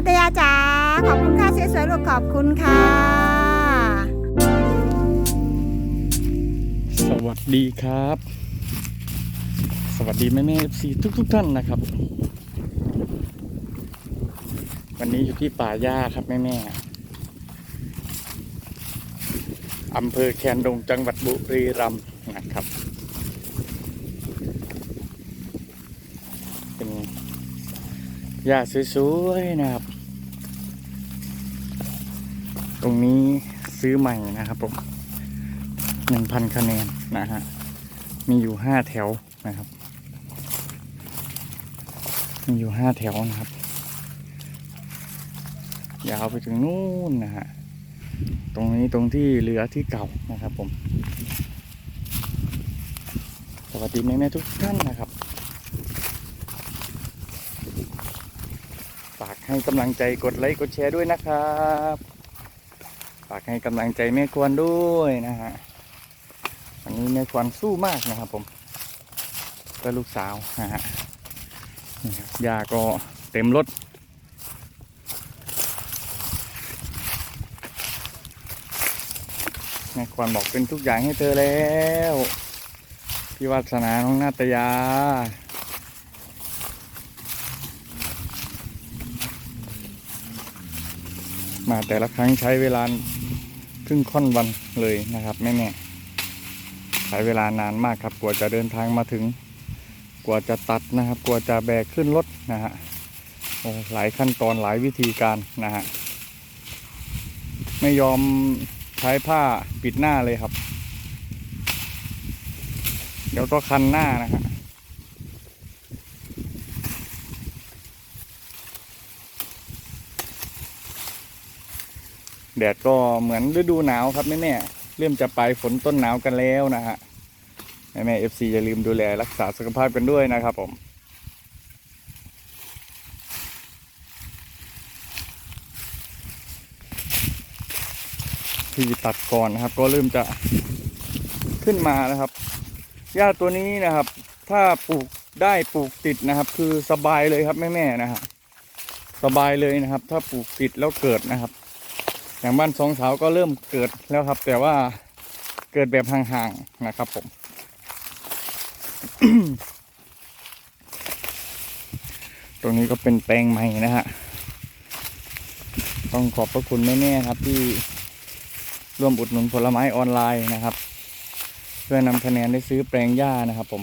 นัตยาจ๋าขอบคุณค่ะสวยๆลูกขอบคุณค่ะ สวัสดีครับ สวัสดีแม่แม่เอฟซีทุกทุกๆท่านนะครับ วันนี้อยู่ที่ป่าหญ้าครับแม่แม่อำเภอแคนดงจังหวัดบุรีรัมย์นะครับ เป็น หญ้าสวยๆนะครับ ตรงนี้ซื้อใหม่นะครับผมหนึ่งพันคะแนนนะฮะ มีอยู่ห้าแถวนะครับ มีอยู่ห้าแถวนะครับ ยาวไปถึงนู่นนะฮะ ตรงนี้ตรงที่เหลือที่เก่านะครับผม สวัสดีแม่แม่ๆทุกท่านนะครับ ฝากให้กำลังใจกดไลค์กดแชร์ด้วยนะครับ ฝากให้กำลังใจแม่ควรด้วยนะฮะวันนี้แม่ควันสู้มากนะครับ ผมก็ลูกสาวนะฮะยาก็เต็มรถแม่ควันบอกเป็นทุกอย่างให้เธอแล้ว พี่วัฒนาน้องนาตยา มาแต่ละครั้งใช้เวลาครึ่งค่อนวันเลยนะครับแม่แม่ใช้เวลานานมากครับ กว่าจะเดินทางมาถึง กว่าจะตัดนะครับ กว่าจะแบกขึ้นรถนะฮะโอ้หลายขั้นตอนหลายวิธีการนะฮะไม่ยอมใช้ผ้าปิดหน้าเลยครับ เดี๋ยวก็คันหน้านะฮะ แดดก็เหมือนฤดูหนาวครับแม่แม่เริ่มจะไปฝนต้นหนาวกันแล้วนะฮะแม่แม่เอฟซีอย่าลืมดูแลรักษาสุขภาพกันด้วยนะครับผมที่ตัดก่อนนะครับ ก็เริ่มจะขึ้นมานะครับหญ้าตัวนี้นะครับ ถ้าปลูกได้ปลูกติดนะครับ คือสบายเลยครับแม่แม่นะฮะสบายเลยนะครับ ถ้าปลูกติดแล้วเกิดนะครับ อย่างบ้านสองสาวก็เริ่มเกิดแล้วครับ แต่ว่าเกิดแบบห่างๆนะครับผม ตรงนี้ก็เป็นแปลงใหม่นะฮะ ต้องขอบพระคุณแม่ๆครับที่ร่วมอุดหนุนผลไม้ออนไลน์นะครับ เพื่อนำคะแนนได้ซื้อแปลงหญ้านะครับผม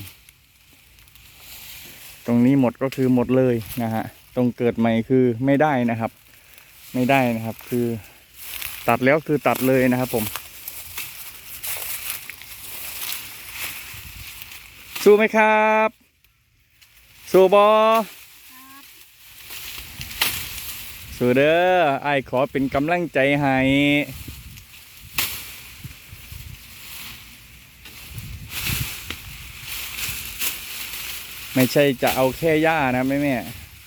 ตรงนี้หมดก็คือหมดเลยนะฮะ ตรงเกิดใหม่คือไม่ได้นะครับ ไม่ได้นะครับคือ ตัดแล้วคือตัดเลยนะครับผม สู้ไหมครับ สู้บอสู้เด้อไอ้ขอเป็นกำลังใจให้ไม่ใช่จะเอาแค่หญ้านะแม่แม่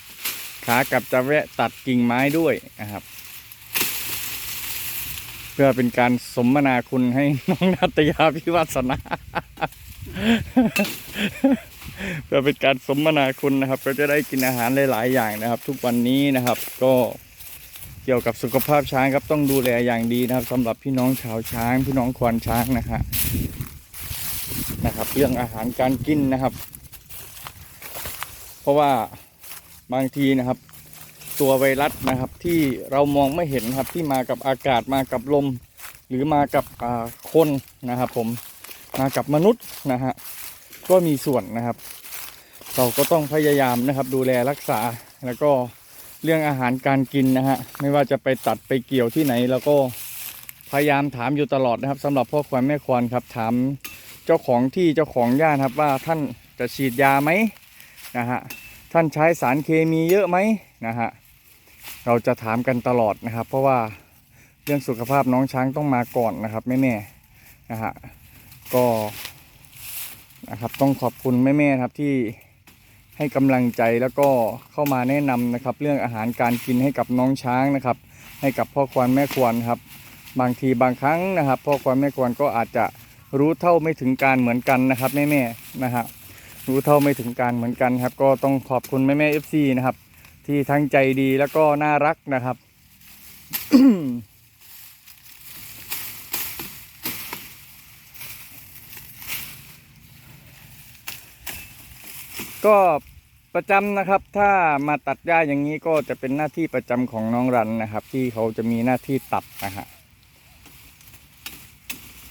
ๆขากลับจะแวะตัดกิ่งไม้ด้วยนะครับ พื่อเป็นการสมนาคุณให้น้องนาตยาพิวัสนา เพื่อเป็นการสมนาคุณนะครับ ก็จะได้กินอาหารหลาย ๆ อย่างนะครับ ทุกวันนี้นะครับ ก็เกี่ยวกับสุขภาพช้างครับ ต้องดูแลอย่างดีนะครับสำหรับพี่น้องชาวช้าง พี่น้องควานช้างนะฮะนะครับ เรื่องอาหารการกินนะครับ เพราะว่าบางทีนะครับ ตัวไวรัสนะครับที่เรามองไม่เห็นครับที่มากับอากาศมากับลม หรือมากับอ่าคนนะครับผมมากับมนุษย์นะฮะก็มีส่วนนะครับ เราก็ต้องพยายามนะครับ ดูแลรักษาแล้วก็เรื่องอาหารการกินนะฮะไม่ว่าจะไปตัดไปเกี่ยวที่ไหน แล้วก็พยายามถามอยู่ตลอดนะครับสำหรับพ่อควายแม่ควานครับถามเจ้าของที่เจ้าของย่านครับว่าท่านจะฉีดยาไหมนะฮะท่านใช้สารเคมีเยอะไหมนะฮะ เราจะถามกันตลอดนะครับ เพราะว่าเรื่องสุขภาพน้องช้างต้องมาก่อนนะครับแม่ๆนะฮะก็นะครับต้องขอบคุณแม่ๆครับที่ให้กำลังใจแล้วก็เข้ามาแนะนำนะครับ เรื่องอาหารการกินให้กับน้องช้างนะครับ ให้กับพ่อควานแม่ควานครับ บางทีบางครั้งนะครับพ่อควานแม่ควานก็อาจจะรู้เท่าไม่ถึงการเหมือนกันนะครับแม่ๆนะฮะรู้เท่าไม่ถึงการเหมือนกันครับ ก็ต้องขอบคุณแม่ๆเอฟซีนะครับ ที่ทั้งใจดีแล้วก็น่ารักนะครับ ก็ประจำนะครับ ถ้ามาตัดหญ้าอย่างนี้ก็จะเป็นหน้าที่ประจำของน้องรันนะครับ ที่เขาจะมีหน้าที่ตัดนะฮะ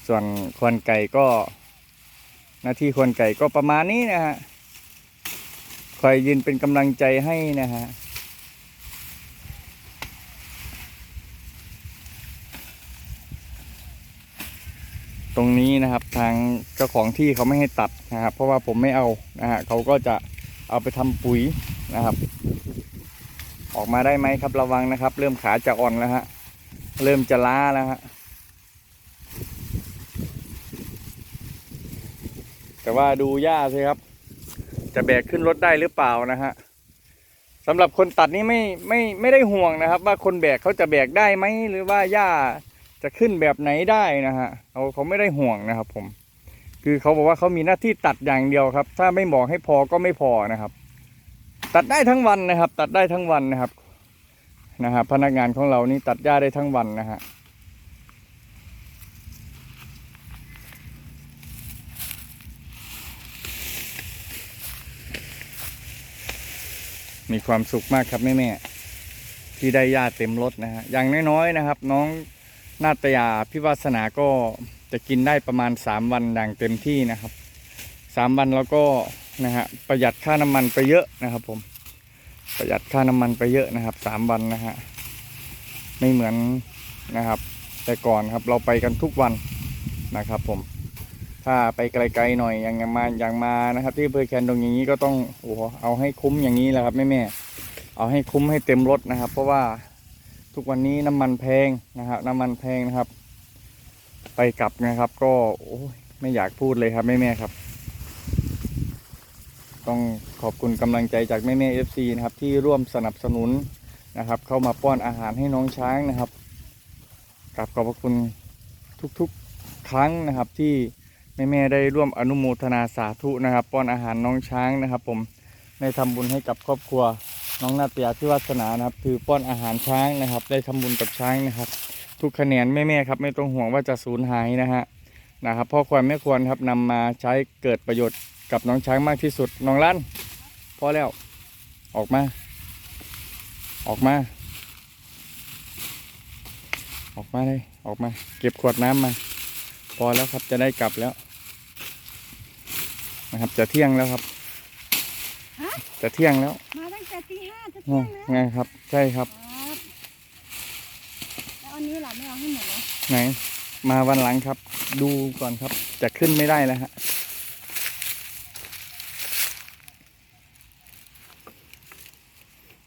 ส่วนควนไก่ก็ หน้าที่ควนไก่ก็ประมาณนี้นะฮะคอยยืนเป็นกำลังใจให้นะฮะ รงนี้นะครับ ทางเจ้าของที่เขาไม่ให้ตัดนะครับ เพราะว่าผมไม่เอานะฮะเขาก็จะเอาไปทำปุ๋ยนะครับ ออกมาได้ไหมครับระวังนะครับ เริ่มขาจะอ่อนแล้วฮะเริ่มจะล้าแล้วฮะแต่ว่าดูหญ้าสิครับ จะแบกขึ้นรถได้หรือเปล่านะฮะสำหรับคนตัดนี่ไม่ไม่ไม่ได้ห่วงนะครับ ว่าคนแบกเขาจะแบกได้ไหมหรือว่าหญ้า จะขึ้นแบบไหนได้นะฮะเขาเขาไม่ได้ห่วงนะครับ ผม คือเขาบอกว่าเขามีหน้าที่ตัดอย่างเดียวครับ ถ้าไม่บอกให้พอก็ไม่พอนะครับ ตัดได้ทั้งวันนะครับ ตัดได้ทั้งวันนะครับนะฮะพนักงานของเรานี่ตัดหญ้าได้ทั้งวันนะฮะมีความสุขมากครับแม่แม่ๆที่ได้หญ้าเต็มรถนะฮะอย่างน้อยๆนะครับ น้อง นาตยาพิวาสนาก็จะกินได้ประมาณสามวันอย่างเต็มที่นะครับสามวันแล้วก็นะฮะประหยัดค่าน้ำมันไปเยอะนะครับ ผมประหยัดค่าน้ำมันไปเยอะนะครับสามวันนะฮะไม่เหมือนนะครับ แต่ก่อนครับเราไปกันทุกวันนะครับ ผมถ้าไปไกลๆหน่อยอย่างมาอย่างมานะครับ ที่อำเภอแคนดงอย่างนี้ก็ต้องโอ้โหเอาให้คุ้มอย่างนี้แหละครับแม่แม่ๆเอาให้คุ้มให้เต็มรถนะครับ เพราะว่า ทุกวันนี้น้ำมันแพงนะครับน้ำมันแพงนะครับ ไปกลับนะครับ ก็โอ้ยไม่อยากพูดเลยครับแม่แม่ครับ ต้องขอบคุณกำลังใจจากแม่แม่เอฟซีนะครับ ที่ร่วมสนับสนุนนะครับ เข้ามาป้อนอาหารให้น้องช้างนะครับกราบขอบพระคุณทุกๆครั้งนะครับ ที่แม่แม่ๆได้ร่วมอนุโมทนาสาธุนะครับ ป้อนอาหารน้องช้างนะครับ ผมได้ทำบุญให้กับครอบครัว น้องนาตยาที่วาสนานะครับ คือป้อนอาหารช้างนะครับ ได้ทำบุญกับช้างนะครับ ทุกคะแนนแม่แม่ๆครับ ไม่ต้องห่วงว่าจะสูญหายนะฮะนะครับเพ่อควรแม่ควรครับนำมาใช้เกิดประโยชน์กับน้องช้างมากที่สุดน้องลั่นพอแล้วออกมา ออกมา ออกมาเลยออกมา เก็บขวดน้ำมา พอแล้วครับจะได้กลับแล้วนะครับ จะเที่ยงแล้วครับ จะเที่ยงแล้ว จะอ๋เที่อยงแล้วไงครับ ใช่ครับ ครับแล้วอันนี้เราไม่เอาให้หมดเลยไหน มาวันหลังครับ ดูก่อนครับ จะขึ้นไม่ได้แล้วฮะ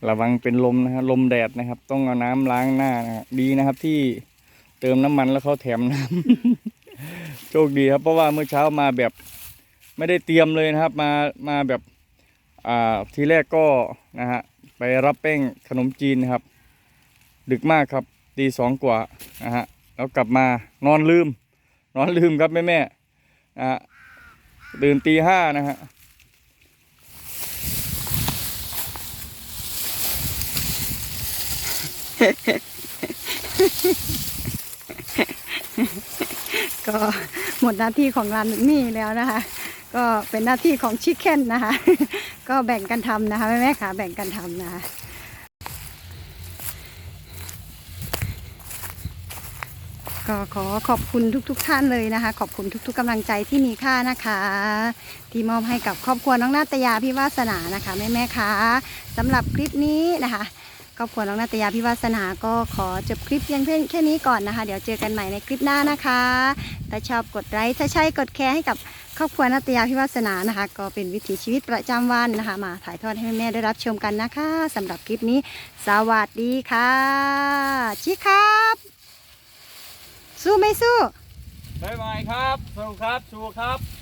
ระวังเป็นลมนะฮะ ลมแดดนะครับ ต้องเอาน้ำล้างหน้านะฮะดีนะครับที่เติมน้ำมันแล้วเขาแถมน้ำ โชคดีครับ เพราะว่าเมื่อเช้ามาแบบ ไม่ได้เตรียมเลยนะครับ มามาแบบ อ่าทีแรกก็นะฮะ ไปรับแป้งขนมจีนนะครับ ดึกมากครับตีสองกว่านะฮะแล้วกลับมานอนลืม นอนลืมครับแม่แม่นะฮะตื่นตีห้านะฮะก็หมดหน้าที่ของรันนี่แล้วนะคะ ก็เป็นหน้าที่ของชิคเก้นนะคะ ก็แบ่งกันทำนะคะแม่แม่ขาแบ่งกันทำนะคะก็ขอขอบคุณทุกๆทท่านเลยนะคะ ขอบคุณทุก ๆกำลังใจที่มีค่านะคะ ที่มอบให้กับครอบครัวน้องนาตยาพี่วาสนานะคะแม่แม่คะสำหรับคลิปนี้นะคะครอบครัวน้องนาตยาพี่วาสนาก็ขอจบคลิปเพียงแค่นี้ก่อนนะคะ เดี๋ยวเจอกันใหม่ในคลิปหน้านะคะ ถ้าชอบกดไลค์ถ้าใช่กดแชร์ให้กับ ครอบครัวนาตยาพิวัฒนานะคะ ก็เป็นวิถีชีวิตประจำวันนะคะ มาถ่ายทอดให้แม่ได้รับชมกันนะคะสำหรับคลิปนี้ สวัสดีค่ะชิครับ สู้ไม่สู้บายบายครับสู้ครับสู้ครับ